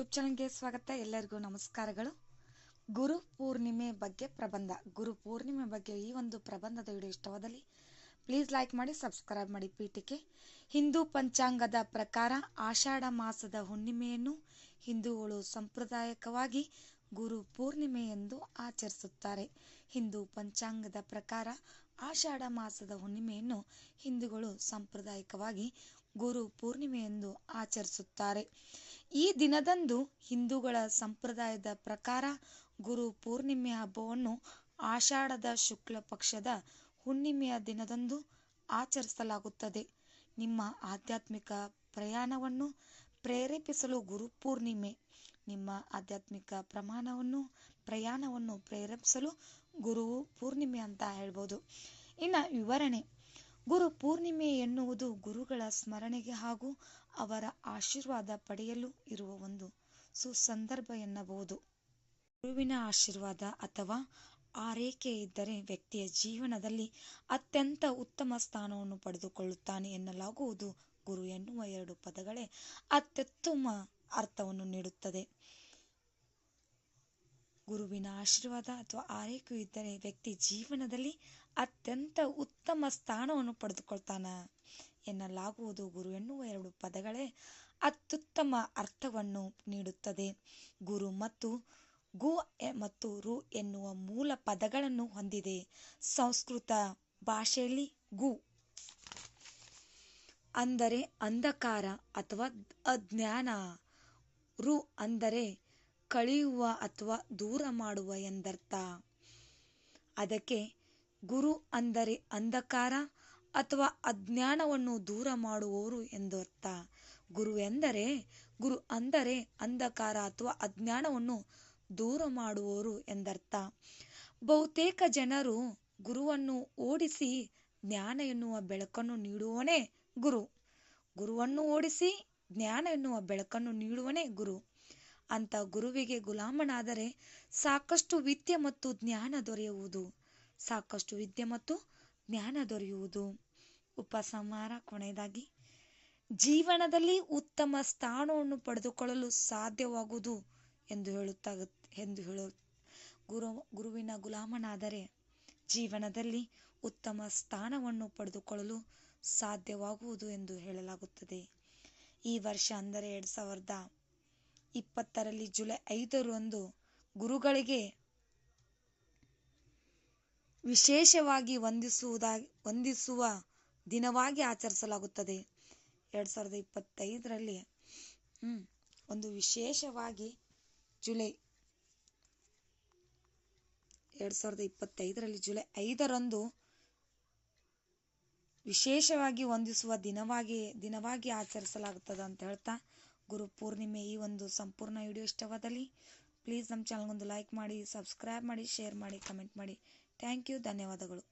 YouTube ಚಾನಲ್ಗೆ ಸ್ವಾಗತ. ಎಲ್ಲರಿಗೂ ನಮಸ್ಕಾರಗಳು. ಗುರು ಪೂರ್ಣಿಮೆ ಬಗ್ಗೆ ಪ್ರಬಂಧ. ಗುರು ಪೂರ್ಣಿಮೆ ಬಗ್ಗೆ ಈ ಒಂದು ಪ್ರಬಂಧದ ವಿಡಿಯೋ ಇಷ್ಟವಾದಲ್ಲಿ ಪ್ಲೀಸ್ ಲೈಕ್ ಮಾಡಿ, ಸಬ್ಸ್ಕ್ರೈಬ್ ಮಾಡಿ ಪೀಠಿಕೆ ಹಿಂದೂ ಪಂಚಾಂಗದ ಪ್ರಕಾರ ಆಷಾಢ ಮಾಸದ ಹುಣ್ಣಿಮೆಯನ್ನು ಹಿಂದೂಗಳು ಸಾಂಪ್ರದಾಯಿಕವಾಗಿ ಗುರು ಪೂರ್ಣಿಮೆ ಎಂದು ಆಚರಿಸುತ್ತಾರೆ. ಹಿಂದೂ ಪಂಚಾಂಗದ ಪ್ರಕಾರ ಆಷಾಢ ಮಾಸದ ಹುಣ್ಣಿಮೆಯನ್ನು ಹಿಂದೂಗಳು ಸಾಂಪ್ರದಾಯಿಕವಾಗಿ ಗುರು ಪೂರ್ಣಿಮೆಯೆಂದು ಆಚರಿಸುತ್ತಾರೆ. ಈ ದಿನದಂದು ಹಿಂದೂಗಳ ಸಂಪ್ರದಾಯದ ಪ್ರಕಾರ ಗುರು ಪೂರ್ಣಿಮೆ ಹಬ್ಬವನ್ನು ಆಷಾಢದ ಶುಕ್ಲ ಪಕ್ಷದ ಹುಣ್ಣಿಮೆಯ ದಿನದಂದು ಆಚರಿಸಲಾಗುತ್ತದೆ. ನಿಮ್ಮ ಆಧ್ಯಾತ್ಮಿಕ ಪ್ರಯಾಣವನ್ನು ಪ್ರೇರೇಪಿಸಲು ಗುರು ಪೂರ್ಣಿಮೆ, ನಿಮ್ಮ ಆಧ್ಯಾತ್ಮಿಕ ಪ್ರಮಾಣವನ್ನು, ಪ್ರಯಾಣವನ್ನು ಪ್ರೇರೇಪಿಸಲು ಗುರು ಪೂರ್ಣಿಮೆ ಅಂತ ಹೇಳ್ಬೋದು. ಇನ್ನು ವಿವರಣೆ. ಗುರು ಪೂರ್ಣಿಮೆ ಎನ್ನುವುದು ಗುರುಗಳ ಸ್ಮರಣೆಗೆ ಹಾಗೂ ಅವರ ಆಶೀರ್ವಾದ ಪಡೆಯಲು ಇರುವ ಒಂದು ಸುಸಂದರ್ಭ ಎನ್ನಬಹುದು. ಗುರುವಿನ ಆಶೀರ್ವಾದ ಅಥವಾ ಆರೈಕೆ ಇದ್ದರೆ ವ್ಯಕ್ತಿಯ ಜೀವನದಲ್ಲಿ ಅತ್ಯಂತ ಉತ್ತಮ ಸ್ಥಾನವನ್ನು ಪಡೆದುಕೊಳ್ಳುತ್ತಾನೆ ಎನ್ನಲಾಗುವುದು. ಗುರು ಎನ್ನುವ ಎರಡು ಪದಗಳೇ ಅತ್ಯುತ್ತಮ ಅರ್ಥವನ್ನು ನೀಡುತ್ತದೆ. ಗುರುವಿನ ಆಶೀರ್ವಾದ ಅಥವಾ ಆರೈಕೆ ಇದ್ದರೆ ವ್ಯಕ್ತಿ ಜೀವನದಲ್ಲಿ ಅತ್ಯಂತ ಉತ್ತಮ ಸ್ಥಾನವನ್ನು ಪಡೆದುಕೊಳ್ತಾನ. ಎನ್ನಲಾಗುವುದು ಗುರು ಎನ್ನುವ ಎರಡು ಪದಗಳೇ ಅತ್ಯುತ್ತಮ ಅರ್ಥವನ್ನು ನೀಡುತ್ತದೆ. ಗುರು ಮತ್ತು ಗು ಮತ್ತು ರು ಎನ್ನುವ ಮೂಲ ಪದಗಳನ್ನು ಹೊಂದಿದೆ. ಸಂಸ್ಕೃತ ಭಾಷೆಯಲ್ಲಿ ಗು ಅಂದರೆ ಅಂಧಕಾರ ಅಥವಾ ಅಜ್ಞಾನ. ರು ಅಂದರೆ ಕಳೆಯುವ ಅಥವಾ ದೂರ ಮಾಡುವ ಎಂದರ್ಥ. ಅದಕ್ಕೆ ಗುರು ಅಂದರೆ ಅಂಧಕಾರ ಅಥವಾ ಅಜ್ಞಾನವನ್ನು ದೂರ ಮಾಡುವವರು ಎಂದು ಅರ್ಥ ಗುರು ಎಂದರೆ, ಗುರು ಅಂದರೆ ಅಂಧಕಾರ ಅಥವಾ ಅಜ್ಞಾನವನ್ನು ದೂರ ಮಾಡುವವರು ಎಂದರ್ಥ. ಬಹುತೇಕ ಜನರು ಗುರುವನ್ನು ಓಡಿಸಿ ಜ್ಞಾನ ಎನ್ನುವ ಬೆಳಕನ್ನು ನೀಡುವವನೇ ಗುರು. ಗುರುವನ್ನು ಓಡಿಸಿ ಜ್ಞಾನ ಎನ್ನುವ ಬೆಳಕನ್ನು ನೀಡುವನೇ ಗುರು. ಅಂತ ಗುರುವಿಗೆ ಗುಲಾಮನಾದರೆ ಸಾಕಷ್ಟು ವಿದ್ಯೆ ಮತ್ತು ಜ್ಞಾನ ದೊರೆಯುವುದು. ಸಾಕಷ್ಟು ವಿದ್ಯೆ ಮತ್ತು ಜ್ಞಾನ ದೊರೆಯುವುದು. ಉಪಸಂಹಾರ ಕೊನೆಯದಾಗಿ, ಜೀವನದಲ್ಲಿ ಉತ್ತಮ ಸ್ಥಾನವನ್ನು ಪಡೆದುಕೊಳ್ಳಲು ಸಾಧ್ಯವಾಗುವುದು ಎಂದು ಹೇಳುತ್ತಾಗ ಎಂದು ಹೇಳು, ಗುರು, ಗುರುವಿನ ಗುಲಾಮನಾದರೆ ಜೀವನದಲ್ಲಿ ಉತ್ತಮ ಸ್ಥಾನವನ್ನು ಪಡೆದುಕೊಳ್ಳಲು ಸಾಧ್ಯವಾಗುವುದು ಎಂದು ಹೇಳಲಾಗುತ್ತದೆ. ಈ ವರ್ಷ ಅಂದರೆ ಎರಡು ಸಾವಿರದ ಇಪ್ಪತ್ತರಲ್ಲಿ ಜುಲೈ ಐದರಂದು ಗುರುಗಳಿಗೆ ವಿಶೇಷವಾಗಿ ವಂದಿಸುವುದಾಗಿ ವಂದಿಸುವ ದಿನವಾಗಿ ಆಚರಿಸಲಾಗುತ್ತದೆ. ಎರಡು ಸಾವಿರದ ಇಪ್ಪತ್ತೈದರಲ್ಲಿ ಒಂದು ವಿಶೇಷವಾಗಿ ಜುಲೈ ಎರಡು ಸಾವಿರದ ಇಪ್ಪತ್ತೈದರಲ್ಲಿ ಜುಲೈ ಐದರಂದು ವಿಶೇಷವಾಗಿ ವಂದಿಸುವ ದಿನವಾಗಿ ದಿನವಾಗಿ ಆಚರಿಸಲಾಗುತ್ತದೆ ಅಂತ ಹೇಳ್ತಾ ಗುರು ಪೂರ್ಣಿಮೆ ಈ ಒಂದು ಸಂಪೂರ್ಣ ವಿಡಿಯೋ ಇಷ್ಟವಾದಲ್ಲಿ ಪ್ಲೀಸ್ ನಮ್ಮ ಚಾನಲ್ಗೊಂದು ಲೈಕ್ ಮಾಡಿ ಸಬ್ಸ್ಕ್ರೈಬ್ ಮಾಡಿ ಶೇರ್ ಮಾಡಿ ಕಮೆಂಟ್ ಮಾಡಿ. ಥ್ಯಾಂಕ್ ಯು ಧನ್ಯವಾದಗಳು.